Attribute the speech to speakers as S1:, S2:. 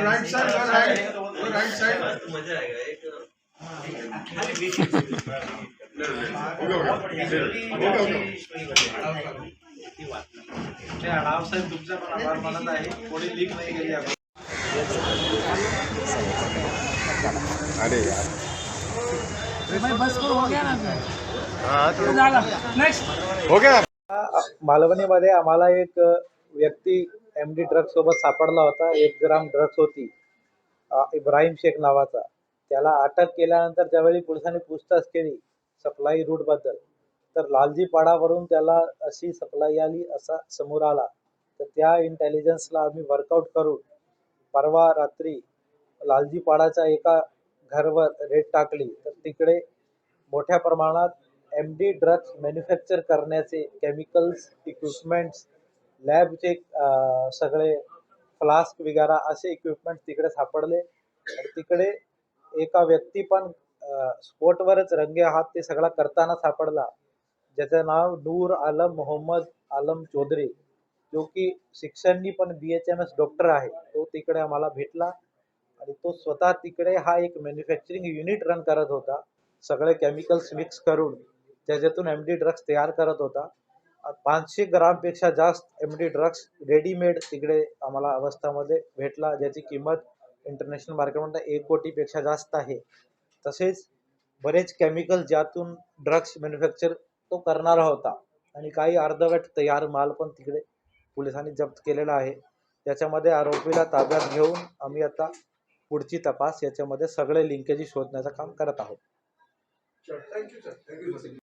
S1: Right
S2: leak अरे यार। भाई बस को हो गया ना हाँ तो,
S3: तो नेक्स्ट हो गया।
S2: मालवणीमध्ये आम्हाला एक व्यक्ती एम डी ड्रग्स सोबत सापडला होता. एक ग्राम ड्रग्स होती. इब्राहिम शेख नावाचा. त्याला अटक केल्यानंतर ज्यावेळी पोलिसांनी पूछताछ केली सप्लाई रूटबद्दल तर लालजी पाडावरून त्याला अशी सप्लाई आली असा समोर आला. तर त्या इंटेलिजन्सला आम्ही वर्कआउट करून परवा रात्री लालजी पाडाच्या एका घरवर रेड टाकली. तर तिकडे मोठ्या प्रमाणात एम डी ड्रग्स मॅन्युफॅक्चर करण्याचे केमिकल्स इक्विपमेंट्स लॅबचे सगळे फ्लास्क वगैरे असे इक्विपमेंट तिकडे सापडले. आणि तिकडे एका व्यक्ती पण स्पोर्टवरच रंगे हात ते सगळा करताना सापडला. ज्याचं नाव नूर आलम मोहम्मद आलम चौधरी जो की शिक्षणनी पण B H M S doctor आहे. तो तिकडे आम्हाला भेटला आणि तो स्वतः तिकडे हा एक मॅन्युफॅक्चरिंग युनिट रन करत होता. सगळे केमिकल्स मिक्स करून. त्याच्यातून एम डी ड्रग्स तयार करत होता. पाचशे ग्रामपेक्षा जास्त एम डी ड्रग्स रेडीमेड तिकडे आम्हाला अवस्थामध्ये भेटला ज्याची किंमत इंटरनॅशनल मार्केटमध्ये एक कोटीपेक्षा जास्त आहे. तसेच बरेच केमिकल ज्यातून ड्रग्स मॅन्युफॅक्चर तो करणारा होता. आणि काही अर्धवट तयार माल पण तिकडे पोलिसांनी जप्त केलेला आहे. त्याच्यामध्ये आरोपीला ताब्यात घेऊन आम्ही आता पुढची तपास याच्यामध्ये सगळे लिंकेजी शोधण्याचं काम करत आहोत.